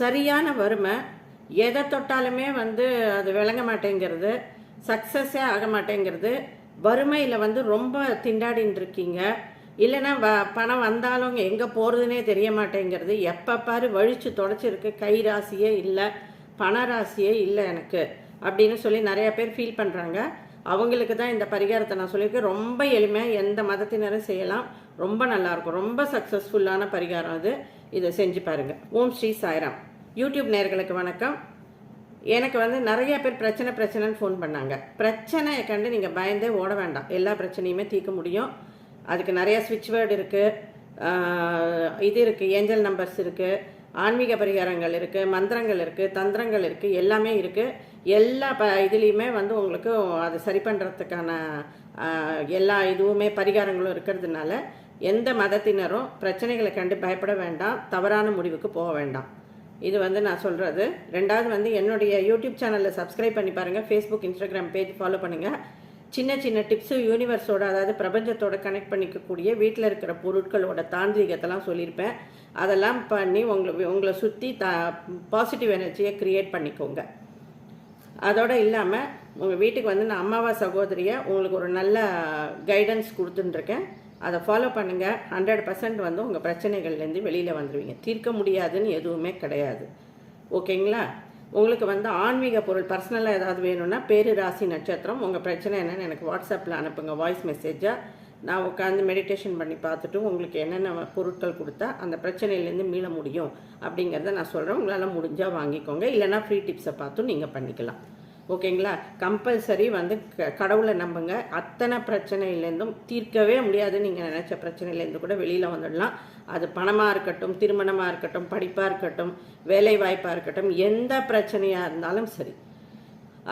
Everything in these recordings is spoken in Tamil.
சரியான வறுமை. எதை தொட்டாலுமே வந்து அது விளங்க மாட்டேங்கிறது. சக்ஸஸே ஆக மாட்டேங்கிறது. வறுமையில் வந்து ரொம்ப திண்டாடின்னு இருக்கீங்க. இல்லைன்னா வ பணம் வந்தாலும் எங்கே போகிறதுனே தெரிய மாட்டேங்கிறது. எப்போ பாரு வழிச்சு தொடச்சிருக்கு கை ராசியே இல்லை பண ராசியே இல்லை எனக்கு அப்படின்னு சொல்லி நிறைய பேர் ஃபீல் பண்ணுறாங்க அவங்களுக்கு தான் இந்த பரிகாரத்தை நான் சொல்லியிருக்கேன். ரொம்ப எளிமையாக எந்த மதத்தினரும் செய்யலாம். ரொம்ப நல்லாயிருக்கும் ரொம்ப சக்ஸஸ்ஃபுல்லான பரிகாரம் அது. இதை செஞ்சு பாருங்கள் ஓம் ஸ்ரீ சாய்ராம். யூடியூப் நேர்களுக்கு வணக்கம். எனக்கு வந்து நிறைய பேர் பிரச்சனை பிரச்சனைன்னு ஃபோன் பண்ணாங்க. பிரச்சனையை கண்டு நீங்கள் பயந்தே ஓட வேண்டாம். எல்லா பிரச்சனையுமே தீர்க்க முடியும். அதுக்கு நிறையா ஸ்விட்ச் வேர்டு இருக்குது இது இருக்குது ஏஞ்சல் நம்பர்ஸ் இருக்குது ஆன்மீக பரிகாரங்கள் இருக்குது மந்திரங்கள் இருக்குது தந்திரங்கள் இருக்குது எல்லாமே இருக்குது எல்லா ப இதுலேயுமே வந்து உங்களுக்கு அது சரி பண்ணுறதுக்கான எல்லா இதுவுமே பரிகாரங்களும் இருக்கிறதுனால எந்த மதத்தினரும் பிரச்சனைகளை கண்டு பயப்பட வேண்டாம் தவறான முடிவுக்கு போக வேண்டாம். இது வந்து நான் சொல்கிறது ரெண்டாவது வந்து என்னுடைய யூடியூப் சேனலில் சப்ஸ்கிரைப் பண்ணி பாருங்கள் ஃபேஸ்புக் இன்ஸ்டாகிராம் பேஜ் ஃபாலோ பண்ணுங்கள் சின்ன சின்ன டிப்ஸு யூனிவர்ஸோட அதாவது பிரபஞ்சத்தோட கனெக்ட் பண்ணிக்கக்கூடிய வீட்டில் இருக்கிற பொருட்களோட தாந்திரிகத்தெல்லாம் சொல்லியிருப்பேன். அதெல்லாம் பண்ணி உங்களை உங்களை சுற்றி த பாசிட்டிவ் எனர்ஜியை க்ரியேட் பண்ணிக்கோங்க. அதோடு இல்லாமல் உங்கள் வீட்டுக்கு வந்து நான் அம்மாவா சகோதரியை உங்களுக்கு ஒரு நல்ல கைடன்ஸ் கொடுத்துட்டுருக்கேன். அதை ஃபாலோ பண்ணுங்கள் ஹண்ட்ரட் பர்சன்ட் வந்து உங்கள் பிரச்சனைகள்லேருந்து வெளியில் வந்துடுவீங்க தீர்க்க முடியாதுன்னு எதுவுமே கிடையாது. ஓகேங்களா? உங்களுக்கு வந்து ஆன்மீக பொருள் பர்சனலாக ஏதாவது வேணும்னா பேரு ராசி நட்சத்திரம் உங்கள் பிரச்சனை என்னென்னு எனக்கு வாட்ஸ்அப்பில் அனுப்புங்க. வாய்ஸ் மெசேஜாக நான் உட்காந்து மெடிடேஷன் பண்ணி பார்த்துட்டு உங்களுக்கு என்னென்ன பொருட்கள் கொடுத்தா அந்த பிரச்சனையிலேருந்து மீள முடியும் அப்படிங்கிறத நான் சொல்கிறேன் உங்களால் முடிஞ்சால் வாங்கிக்கோங்க. இல்லைனா ஃப்ரீ டிப்ஸை பார்த்தும் நீங்கள் பண்ணிக்கலாம். ஓகேங்களா? கம்பல்சரி வந்து க கடவுளை நம்புங்க. அத்தனை பிரச்சனையிலேருந்தும் தீர்க்கவே முடியாது. நீங்கள் நினச்ச பிரச்சனையிலேருந்து கூட வெளியில் வந்துடலாம். அது பணமாக இருக்கட்டும் திருமணமாக இருக்கட்டும் படிப்பாக இருக்கட்டும் வேலை வாய்ப்பாக இருக்கட்டும் எந்த பிரச்சனையாக இருந்தாலும் சரி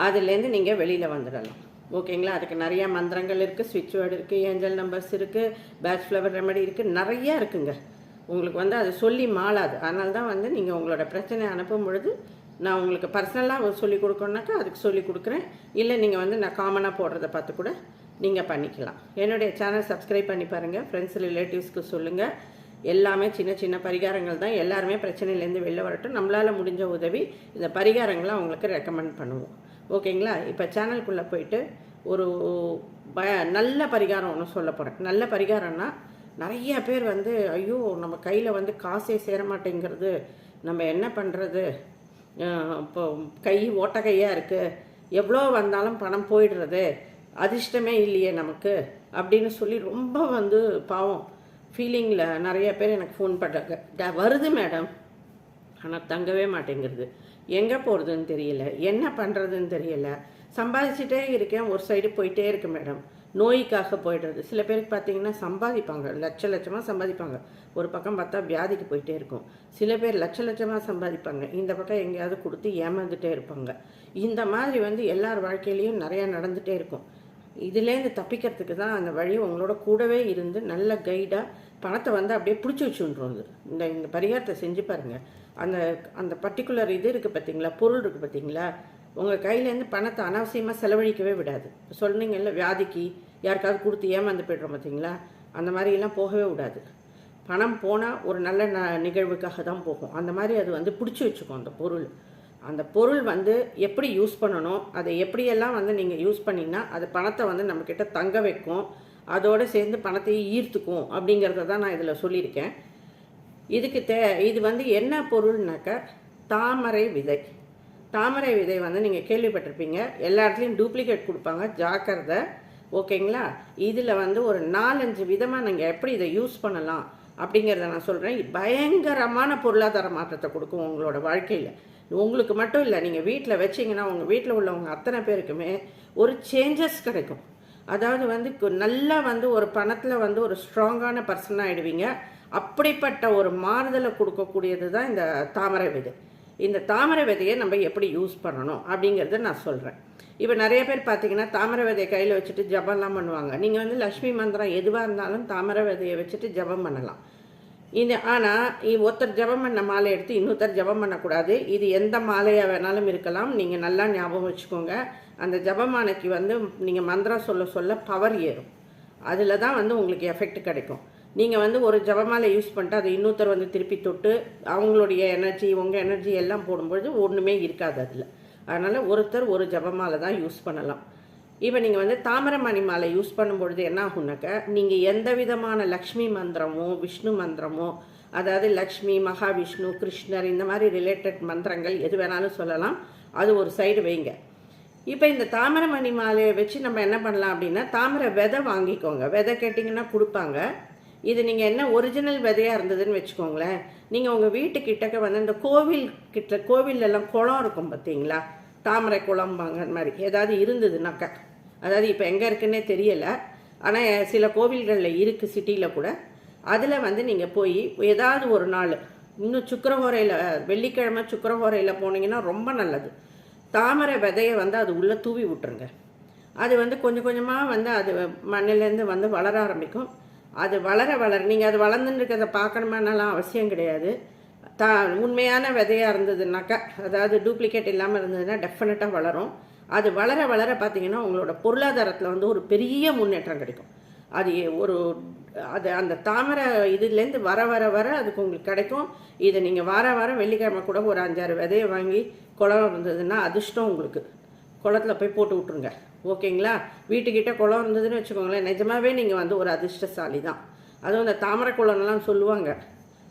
அதுலேருந்து நீங்கள் வெளியில் வந்துடலாம். ஓகேங்களா? அதுக்கு நிறையா மந்திரங்கள் இருக்குது ஸ்விட்ச் வேர்டு இருக்குது ஏஞ்சல் நம்பர்ஸ் இருக்குது பேட்ச் ஃப்ளவர் ரெமடி இருக்குது நிறையா இருக்குங்க. உங்களுக்கு வந்து அது சொல்லி மாளாது. அதனால தான் வந்து நீங்கள் உங்களோட பிரச்சனை அனுப்பும் பொழுது நான் உங்களுக்கு பர்சனலாக சொல்லி கொடுக்கணுனாக்கா அதுக்கு சொல்லி கொடுக்குறேன். இல்லை நீங்கள் வந்து நான் காமனாக போடுறத பார்த்து கூட நீங்கள் பண்ணிக்கலாம். என்னுடைய சேனல் சப்ஸ்கிரைப் பண்ணி பாருங்கள் ஃப்ரெண்ட்ஸ் ரிலேட்டிவ்ஸ்க்கு சொல்லுங்கள் எல்லாமே சின்ன சின்ன பரிகாரங்கள் தான். எல்லாருமே பிரச்சனையிலேருந்து வெளில வரட்டும். நம்மளால் முடிஞ்ச உதவி இந்த பரிகாரங்களை அவங்களுக்கு ரெக்கமெண்ட் பண்ணுவோம். ஓகேங்களா? இப்போ சேனலுக்குள்ளே போயிட்டு ஒரு ப நல்ல பரிகாரம் ஒன்று சொல்ல போகிறேன் நல்ல பரிகாரம்னா நிறைய பேர் வந்து ஐயோ நம்ம கையில் வந்து காசே சேர மாட்டேங்கிறது. நம்ம என்ன பண்ணுறது இப்போ கை ஓட்ட கையாக இருக்குது எவ்வளோ வந்தாலும் பணம் போயிடுறது. அதிர்ஷ்டமே இல்லையே நமக்கு அப்படின்னு சொல்லி ரொம்ப வந்து பாவம். ஃபீலிங்கில் நிறைய பேர் எனக்கு ஃபோன் பண்ணுறாங்க வருது மேடம் ஆனால் தங்கவே மாட்டேங்கிறது. எங்கே போகிறதுன்னு தெரியல. என்ன பண்ணுறதுன்னு தெரியல. சம்பாதிச்சுட்டே இருக்கேன். ஒரு சைடு போயிட்டே இருக்கு மேடம் நோய்க்காக போயிடுறது. சில பேருக்கு பார்த்தீங்கன்னா சம்பாதிப்பாங்க. லட்ச லட்சமாக சம்பாதிப்பாங்க. ஒரு பக்கம் பார்த்தா வியாதிக்கு போயிட்டே இருக்கும். சில பேர் லட்ச லட்சமாக சம்பாதிப்பாங்க. இந்த பக்கம் எங்கேயாவது கொடுத்து ஏமாந்துட்டே இருப்பாங்க. இந்த மாதிரி வந்து எல்லார் வாழ்க்கையிலையும் நிறையா நடந்துகிட்டே இருக்கும். இதுலேருந்து தப்பிக்கிறதுக்கு தான் அந்த வழி உங்களோட கூடவே இருந்து நல்ல கைடாக பணத்தை வந்து அப்படியே பிடிச்சி வச்சுன்றது. இந்த இந்த பரிகாரத்தை செஞ்சு பாருங்கள் அந்த அந்த பர்டிகுலர் இது இருக்குது பார்த்தீங்களா பொருள் இருக்குது பார்த்தீங்களா உங்கள் கையிலேருந்து பணத்தை அனாவசியமாக செலவழிக்கவே விடாது. சொன்னீங்கல்ல வியாதிக்கு யாருக்காவது கொடுத்து ஏமாந்து போய்ட்றோம் பார்த்தீங்களா அந்த மாதிரிலாம் போகவே விடாது. பணம் போனால் ஒரு நல்ல ந நிகழ்வுக்காக தான் போகும். அந்த மாதிரி அது வந்து பிடிச்சி வச்சுக்கும் அந்த பொருள். அந்த பொருள் வந்து எப்படி யூஸ் பண்ணணும் அதை எப்படியெல்லாம் வந்து நீங்கள் யூஸ் பண்ணிங்கன்னா அது பணத்தை வந்து நம்மக்கிட்ட தங்க வைக்கும். அதோடு சேர்ந்து பணத்தையும் ஈர்த்துக்கும் அப்படிங்கிறத தான் நான் இதில் சொல்லியிருக்கேன். இதுக்கு தே இது வந்து என்ன பொருள்னாக்க தாமரை விதை. தாமரை விதை வந்து நீங்கள் கேள்விப்பட்டிருப்பீங்க. எல்லா இடத்துலையும் டூப்ளிகேட் கொடுப்பாங்க. ஜாக்கிரதை. ஓகேங்களா? இதில் வந்து ஒரு நாலஞ்சு விதமாக நீங்கள் எப்படி இதை யூஸ் பண்ணலாம் அப்படிங்கிறத நான் சொல்கிறேன் பயங்கரமான பொருளாதார மாற்றத்தை கொடுக்கும் உங்களோட வாழ்க்கையில். உங்களுக்கு மட்டும் இல்லை நீங்கள் வீட்டில் வச்சிங்கன்னா உங்கள் வீட்டில் உள்ளவங்க அத்தனை பேருக்குமே ஒரு சேஞ்சஸ் கிடைக்கும். அதாவது வந்து நல்லா வந்து ஒரு பணத்தில் வந்து ஒரு ஸ்ட்ராங்கான பர்சனாக ஆகிடுவீங்க அப்படிப்பட்ட ஒரு மாறுதலை கொடுக்கக்கூடியது தான் இந்த தாமரை விதை. இந்த தாமரை விதையை நம்ம எப்படி யூஸ் பண்ணணும் அப்படிங்கிறத நான் சொல்கிறேன் இப்போ நிறைய பேர் பார்த்தீங்கன்னா தாமரை விதையை கையில் வச்சுட்டு ஜபம்லாம் பண்ணுவாங்க. நீங்கள் வந்து லக்ஷ்மி மந்திரம் எதுவாக இருந்தாலும் தாமரை விதையை வச்சுட்டு ஜபம் பண்ணலாம். இது ஆனால் ஒருத்தர் ஜபம் பண்ண மாலை எடுத்து இன்னொருத்தர் ஜபம் பண்ணக்கூடாது. இது எந்த மாலையாக வேணாலும் இருக்கலாம். நீங்கள் நல்லா ஞாபகம் வச்சுக்கோங்க. அந்த ஜபமாலைக்கு வந்து நீங்கள் மந்திரம் சொல்ல சொல்ல பவர் ஏறும். அதில் தான் வந்து உங்களுக்கு எஃபெக்ட் கிடைக்கும். நீங்கள் வந்து ஒரு ஜபமாலை யூஸ் பண்ணிட்டு அதை இன்னொருத்தர் வந்து திருப்பி தொட்டு அவங்களுடைய எனர்ஜி உங்கள் எனர்ஜி எல்லாம் போடும்பொழுது ஒன்றுமே இருக்காது அதில். அதனால் ஒருத்தர் ஒரு ஜபமாலை தான் யூஸ் பண்ணலாம். இப்போ நீங்கள் வந்து தாமரமணி மாலை யூஸ் பண்ணும்பொழுது என்ன ஆகுனாக்க நீங்கள் எந்த விதமான லக்ஷ்மி மந்திரமோ விஷ்ணு மந்திரமோ அதாவது லக்ஷ்மி மகாவிஷ்ணு கிருஷ்ணர் இந்த மாதிரி ரிலேட்டட் மந்திரங்கள் எது வேணாலும் சொல்லலாம். அது ஒரு சைடு வைங்க. இப்போ இந்த தாமரமணி மாலையை வச்சு நம்ம என்ன பண்ணலாம் அப்படின்னா தாமரை விதை வாங்கிக்கோங்க. விதை கேட்டிங்கன்னா கொடுப்பாங்க. இது நீங்கள் என்ன ஒரிஜினல் விதையாக இருந்ததுன்னு வச்சுக்கோங்களேன். நீங்கள் உங்கள் வீட்டுக்கிட்டக்க வந்து இந்த கோவில் கிட்ட கோவிலெல்லாம் குளம் இருக்கும் பார்த்தீங்களா தாமரை குளம்பாங்க மாதிரி. ஏதாவது இருந்ததுனாக்கா. அதாவது இப்போ எங்கே இருக்குன்னே தெரியலை. ஆனால் சில கோவில்களில் இருக்குது சிட்டியில் கூட. அதில் வந்து நீங்கள் போய் ஏதாவது ஒரு நாள் இன்னும் சுக்கரஹோரையில் வெள்ளிக்கிழமை சுக்கரஹோரையில் போனீங்கன்னா ரொம்ப நல்லது. தாமரை விதையை வந்து அது உள்ளே தூவி விட்டுருங்க. அது வந்து கொஞ்சம் கொஞ்சமாக வந்து அது மண்ணிலேருந்து வந்து வளர ஆரம்பிக்கும். அது வளர வளர நீங்கள் அது வளர்ந்துன்னு இருக்கிறத பார்க்கணுமானலாம் அவசியம் கிடையாது. தா உண்மையான விதையாக இருந்ததுனாக்கா அதாவது டூப்ளிகேட் இல்லாமல் இருந்ததுன்னா டெஃபினட்டாக வளரும். அது வளர வளர பார்த்தீங்கன்னா உங்களோட பொருளாதாரத்தில் வந்து ஒரு பெரிய முன்னேற்றம் கிடைக்கும். அது ஒரு அது அந்த தாமரை இதுலேருந்து வர வர வர அதுக்கு உங்களுக்கு கிடைக்கும். இதை நீங்கள் வார வாரம் வெள்ளிக்கிழமை கூட ஒரு அஞ்சாறு விதையை வாங்கி குளம் இருந்ததுன்னா அதிர்ஷ்டம் உங்களுக்கு. குளத்துல போய் போட்டு விட்ருங்க ஓகேங்களா? வீட்டுக்கிட்ட குளம் இருந்ததுன்னு வச்சுக்கோங்களேன் நிஜமாவே நீங்கள் வந்து ஒரு அதிர்ஷ்டசாலி தான் அதுவும் இந்த தாமரை குளம்லாம் சொல்லுவாங்க.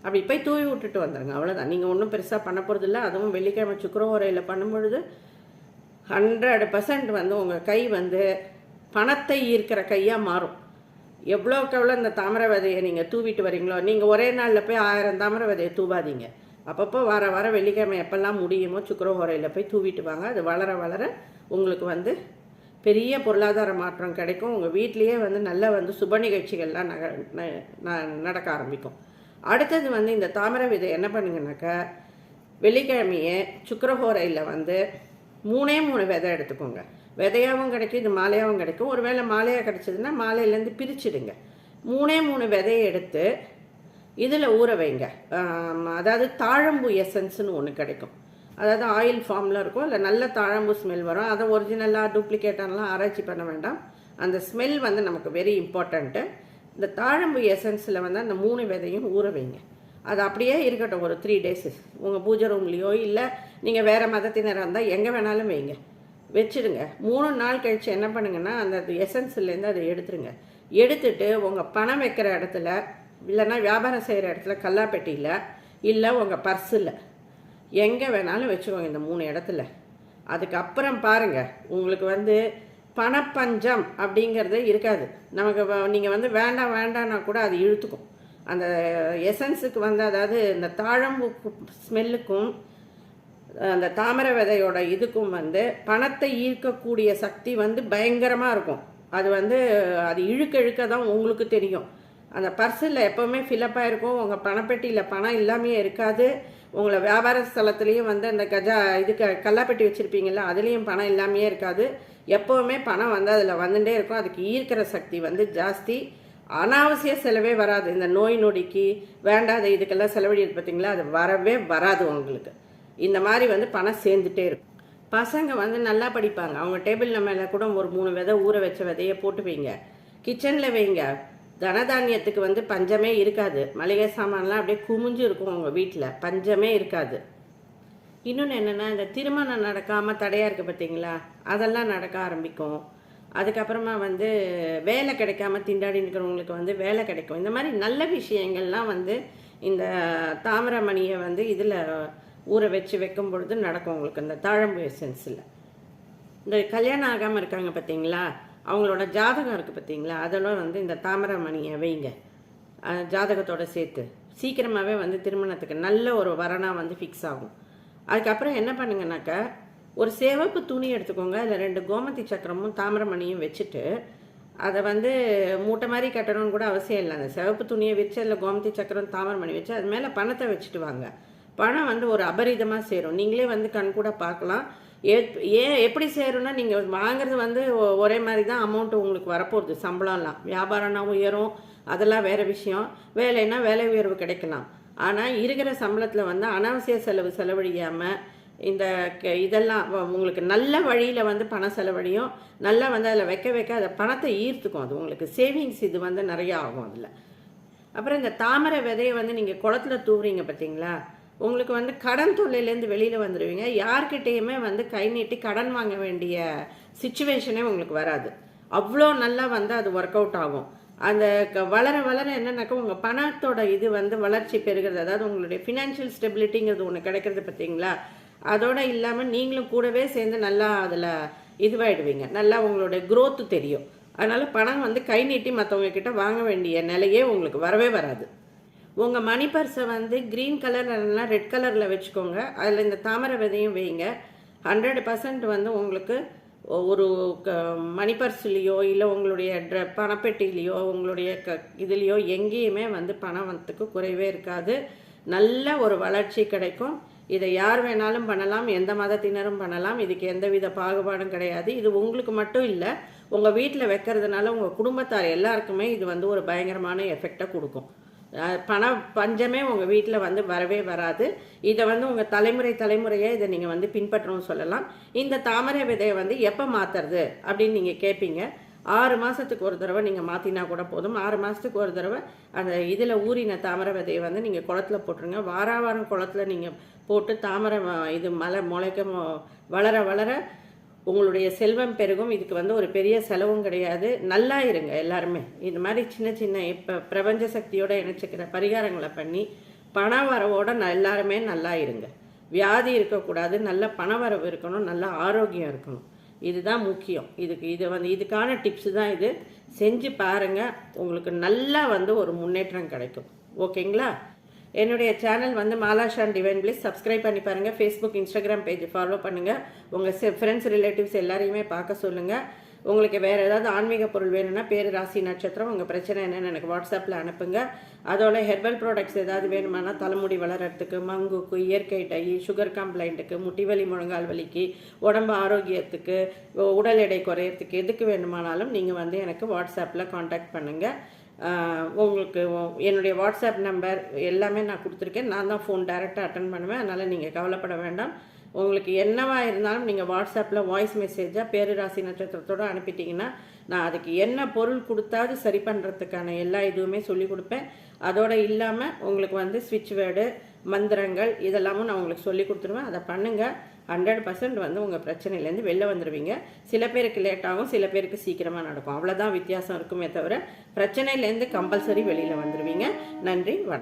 அப்படி போய் தூவி விட்டுட்டு வந்துடுங்க அவ்வளோதான் நீங்கள் ஒன்றும் பெருசாக பண்ண போகிறதில்ல அதுவும் வெள்ளிக்கிழமை சுக்கரவரையில் பண்ணும்பொழுது ஹண்ட்ரட் பர்சன்ட் வந்து உங்கள் கை வந்து பணத்தை ஈர்க்கிற கையாக மாறும். எவ்வளோக்கு எவ்வளோ இந்த தாமரை விதையை நீங்கள் தூவிட்டு வரீங்களோ நீங்கள் ஒரே நாளில் போய் ஆயிரம் தாமரை விதையை தூவாதீங்க. அப்பப்போ வார வாரம் வெள்ளிக்கிழமை எப்பெல்லாம் முடியுமோ சுக்கரஹோரையில் போய் தூவிட்டு வாங்க. அது வளர வளர உங்களுக்கு வந்து பெரிய பொருளாதார மாற்றம் கிடைக்கும். உங்கள் வீட்லேயே வந்து நல்ல வந்து சுப நிகழ்ச்சிகள்லாம் நக ந- ந- நடக்க ஆரம்பிக்கும். அடுத்தது வந்து இந்த தாமரை விதை என்ன பண்ணுங்கனாக்கா வெள்ளிக்கிழமையே சுக்கரஹோரையில் வந்து மூணே மூணு விதை எடுத்துக்கோங்க. விதையாகவும் கிடைக்கும் இது மாலையாகவும் கிடைக்கும். ஒருவேளை மாலையாக கிடைச்சதுன்னா மாலையிலேருந்து பிரிச்சிடுங்க. மூணே மூணு விதையை எடுத்து இதில் ஊற வைங்க. அதாவது தாழம்பு எசன்ஸ்னு ஒன்று கிடைக்கும். அதாவது ஆயில் ஃபார்மில் இருக்கும். இல்லை நல்ல தாழம்பு ஸ்மெல் வரும். அதை ஒரிஜினலாக டூப்ளிகேட்டாலாம் ஆராய்ச்சி பண்ண வேண்டாம். அந்த ஸ்மெல் வந்து நமக்கு வெரி இம்பார்ட்டண்ட்டு இந்த தாழம்பு எசன்ஸில் வந்து அந்த மூணு விதையும் ஊற வைங்க. அது அப்படியே இருக்கட்டும். ஒரு த்ரீ டேஸ் உங்கள் பூஜை ரூம்லேயோ இல்லை நீங்கள் வேறு மதத்தினராக இருந்தால் எங்கே வேணாலும் வைங்க. வச்சிடுங்க. மூணு நாள் கழித்து என்ன பண்ணுங்கன்னா அந்த எசன்ஸ்லேருந்து அதை எடுத்துருங்க. எடுத்துட்டு உங்கள் பணம் வைக்கிற இடத்துல இல்லைன்னா வியாபாரம் செய்கிற இடத்துல கல்லாப்பெட்டியில் இல்லை உங்கள் பர்ஸில் எங்கே வேணாலும் வச்சுக்கோங்க இந்த மூணு இடத்துல. அதுக்கப்புறம் பாருங்கள் உங்களுக்கு வந்து பணப்பஞ்சம் அப்படிங்கிறது இருக்காது. நமக்கு நீங்கள் வந்து வேண்டாம் வேண்டாம்னா கூட அது இழுத்துக்கும். அந்த எசன்ஸுக்கு வந்து அதாவது இந்த தாழம்பு ஸ்மெல்லுக்கும் அந்த தாமரை விதையோட இதுக்கும் வந்து பணத்தை ஈர்க்கக்கூடிய சக்தி வந்து பயங்கரமாக இருக்கும். அது வந்து அது இழுக்க இழுக்க தான் உங்களுக்கு தெரியும். அந்த பர்ஸில் எப்போவுமே ஃபில்லப்பாக இருக்கும் உங்கள் பணப்பெட்டியில் பணம் இல்லாமையே இருக்காது. உங்களை வியாபார ஸ்தலத்துலேயும் வந்து அந்த கஜா இதுக்கு கல்லாப்பெட்டி வச்சுருப்பீங்கள்ல அதுலேயும் பணம் இல்லாமையே இருக்காது. எப்போவுமே பணம் வந்து அதில் வந்துட்டே இருக்கும். அதுக்கு ஈர்க்கிற சக்தி வந்து ஜாஸ்தி. அனாவசிய செலவே வராது. இந்த நோய் நொடிக்கு வேண்டாத இதுக்கெல்லாம் செலவழிது பார்த்தீங்களா அது வரவே வராது உங்களுக்கு. இந்த மாதிரி வந்து பணம் சேர்ந்துட்டே இருக்கும். பசங்க வந்து நல்லா படிப்பாங்க. அவங்க டேபிள் மேலே கூட ஒரு மூணு விதை ஊற வச்ச விதையை போட்டு வைங்க. கிச்சனில் வைங்க. தனதானியத்துக்கு வந்து பஞ்சமே இருக்காது. மளிகை சாமான்லாம் அப்படியே குமிஞ்சு இருக்கும் உங்கள் வீட்டில் பஞ்சமே இருக்காது. இன்னொன்று என்னென்னா இந்த திருமணம் நடக்காமல் தடையாக இருக்குது பார்த்தீங்களா அதெல்லாம் நடக்க ஆரம்பிக்கும். அதுக்கப்புறமா வந்து வேலை கிடைக்காம திண்டாடி இருக்கிறவங்களுக்கு வந்து வேலை கிடைக்கும். இந்த மாதிரி நல்ல விஷயங்கள்லாம் வந்து இந்த தாமிரமணியை வந்து இதில் ஊற வச்சு வைக்கும் பொழுது நடக்கும் உங்களுக்கு இந்த தாழம்பு எசன்ஸில் இந்த கல்யாணம் ஆகாமல் இருக்காங்க பார்த்தீங்களா அவங்களோட ஜாதகம் இருக்குது பார்த்தீங்களா அதெல்லாம் வந்து இந்த தாமரமணியை வைங்க. ஜாதகத்தோட சேர்த்து. சீக்கிரமாகவே வந்து திருமணத்துக்கு நல்ல ஒரு வரனாக வந்து ஃபிக்ஸ் ஆகும். அதுக்கப்புறம் என்ன பண்ணுங்கனாக்கா ஒரு சிவப்பு துணி எடுத்துக்கோங்க. அதில் ரெண்டு கோமதி சக்கரமும் தாமிரமணியும் வச்சுட்டு அதை வந்து மூட்டை மாதிரி கட்டணும்னு கூட அவசியம் இல்லை. அந்த சிவப்பு துணியை வச்சு அதில் கோமதி சக்கரம் தாமிரமணி வச்சு அது மேலே பணத்தை வச்சுட்டு வாங்க. பணம் வந்து ஒரு அபரிதமாக சேரும். நீங்களே வந்து கண் கூட பார்க்கலாம். ஏன் எப்படி சேரும்னா நீங்கள் வாங்குறது வந்து ஒரே மாதிரி தான் அமௌண்ட் உங்களுக்கு வரப்போகுது சம்பளம்லாம். வியாபாரம்னா உயரும் அதெல்லாம் வேறு விஷயம். வேலைன்னா வேலை உயர்வு கிடைக்கலாம். ஆனால் இருக்கிற சம்பளத்தில் வந்து அனாவசிய செலவு செலவழியாமல் இந்த இதெல்லாம் உங்களுக்கு நல்ல வழியில் வந்து பணம் செலவழியும். நல்லா வந்து அதில் வைக்க வைக்க அதை பணத்தை ஈர்த்துக்கும் அது உங்களுக்கு. சேவிங்ஸ் இது வந்து நிறையா ஆகும் அதில். அப்புறம் இந்த தாமரை விதையை வந்து நீங்கள் குளத்துல தூவுறீங்க பார்த்தீங்களா? உங்களுக்கு வந்து கடன் தொல்லையிலேருந்து வெளியில் வந்துடுவீங்க யார்கிட்டேயுமே வந்து கை நீட்டி கடன் வாங்க வேண்டிய சுச்சுவேஷனே உங்களுக்கு வராது. அவ்வளோ நல்லா வந்து அது ஒர்க் அவுட் ஆகும். அந்த க- வளர வளர என்னன்னாக்கா உங்கள் பணத்தோட இது வந்து வளர்ச்சி பெறுகிறது. அதாவது உங்களுடைய ஃபினான்ஷியல் ஸ்டெபிலிட்டிங்கிறது ஒன்று கிடைக்கிறது பார்த்தீங்களா? அதோடு இல்லாமல் நீங்களும் கூடவே சேர்ந்து நல்லா அதில் இதுவாயிடுவீங்க. நல்லா உங்களுடைய க்ரோத்து தெரியும். அதனால் பணம் வந்து கை நீட்டி மற்றவங்க கிட்ட வாங்க வேண்டிய நிலையே உங்களுக்கு வரவே வராது. உங்கள் மணி பர்ஸை வந்து க்ரீன் கலர் இல்லைனா ரெட் கலரில் வச்சுக்கோங்க. அதில் இந்த தாமரை விதையும் வைங்க. ஹண்ட்ரட் பர்சன்ட் வந்து உங்களுக்கு ஒரு க மணி பர்ஸ்லேயோ இல்லை உங்களுடைய ட்ர பணப்பெட்டிலேயோ உங்களுடைய க இதுலேயோ எங்கேயுமே வந்து பணம் குறைவே இருக்காது. நல்ல ஒரு வளர்ச்சி கிடைக்கும். இதை யார் வேணாலும் பண்ணலாம். எந்த மதத்தினரும் பண்ணலாம். இதுக்கு எந்தவித பாகுபாடும் கிடையாது. இது உங்களுக்கு மட்டும் இல்லை உங்கள் வீட்டில் வைக்கிறதுனால உங்கள் குடும்பத்தார் எல்லாருக்குமே இது வந்து ஒரு பயங்கரமான எஃபெக்டை கொடுக்கும். பண பஞ்சமே உங்கள் வீட்டில் வந்து வரவே வராது. இதை வந்து உங்கள் தலைமுறை தலைமுறையாக இதை நீங்கள் வந்து பின்பற்றணும்னு சொல்லலாம். இந்த தாமரை விதையை வந்து எப்போ மாற்றுறது அப்படின்னு நீங்கள் கேட்பீங்க ஆறு மாதத்துக்கு ஒரு தடவை நீங்கள் மாற்றினா கூட போதும். ஆறு மாதத்துக்கு ஒரு தடவை அந்த இதில் ஊறின தாமரை விதையை வந்து நீங்கள் குளத்துல போட்டுருங்க. வாரா வாரம் குளத்துல நீங்கள் போட்டு தாமரை இது மலை முளைக்க வளர வளர உங்களுடைய செல்வம் பெருகும் இதுக்கு வந்து ஒரு பெரிய செலவும் கிடையாது. நல்லா இருங்க எல்லாருமே. இது மாதிரி சின்ன சின்ன இப்போ பிரபஞ்ச சக்தியோடு இணைச்சிக்கிற பரிகாரங்களை பண்ணி பண வரவோட ந- எல்லாருமே நல்லா இருங்க. வியாதி இருக்கக்கூடாது நல்ல பண வரவு இருக்கணும் நல்ல ஆரோக்கியம் இருக்கணும். இதுதான் முக்கியம். இதுக்கு இது வந்து இதுக்கான டிப்ஸ் தான் இது. செஞ்சு பாருங்கள் உங்களுக்கு நல்லா வந்து ஒரு முன்னேற்றம் கிடைக்கும். ஓகேங்களா? என்னுடைய சேனல் வந்து மாலாஷான் டிவைன் பிளிஸ் சப்ஸ்கிரைப் பண்ணி பாருங்கள் ஃபேஸ்புக் இன்ஸ்டாகிராம் பேஜ் ஃபாலோ பண்ணுங்கள் உங்கள் ஃப்ரெண்ட்ஸ் ரிலேட்டிவ்ஸ் எல்லாரையுமே பார்க்க சொல்லுங்கள் உங்களுக்கு வேறு ஏதாவது ஆன்மீக பொருள் வேணும்னா பேர் ராசி நட்சத்திரம் உங்கள் பிரச்சனை என்னென்னு எனக்கு வாட்ஸ்அப்பில் அனுப்புங்க. அதோட ஹெர்பல் ப்ராடக்ட்ஸ் ஏதாவது வேணுமானா தலைமுடி வளர்கிறதுக்கு மங்குக்கு இயற்கை டை சுகர் கம்ப்ளைண்ட்டுக்கு முட்டி வலி முழங்கால் வலிக்கு உடம்பு ஆரோக்கியத்துக்கு உடல் எடை குறையிறதுக்கு எதுக்கு வேணுமானாலும் நீங்கள் வந்து எனக்கு வாட்ஸ்அப்பில் காண்டாக்ட் பண்ணுங்கள் உங்களுக்கு என்னுடைய வாட்ஸ்அப் நம்பர் எல்லாமே நான் கொடுத்துருக்கேன். நான் தான் ஃபோன் டைரெக்டாக அட்டன் பண்ணுவேன். அதனால் நீங்கள் கவலைப்பட வேண்டாம். உங்களுக்கு என்னவாக இருந்தாலும் நீங்கள் வாட்ஸ்அப்பில் வாய்ஸ் மெசேஜாக பேரராசி நட்சத்திரத்தோடு அனுப்பிட்டீங்கன்னா நான் அதுக்கு என்ன பொருள் கொடுத்தாது சரி பண்ணுறதுக்கான எல்லா இதுவுமே சொல்லி கொடுப்பேன். அதோடு இல்லாமல் உங்களுக்கு வந்து ஸ்விட்ச் வேர்டு மந்திரங்கள் இதெல்லாமும் நான் உங்களுக்கு சொல்லி கொடுத்துருவேன். அதை பண்ணுங்கள் ஹண்ட்ரட் பர்சன்ட் வந்து உங்கள் பிரச்சனையிலேருந்து வெளில வந்துடுவீங்க சில பேருக்கு லேட் ஆகும் சில பேருக்கு சீக்கிரமாக நடக்கும். அவ்வளோதான் வித்தியாசம் இருக்குமே தவிர பிரச்சனையிலேருந்து கம்பல்சரி வெளியில் வந்துடுவீங்க நன்றி வணக்கம்.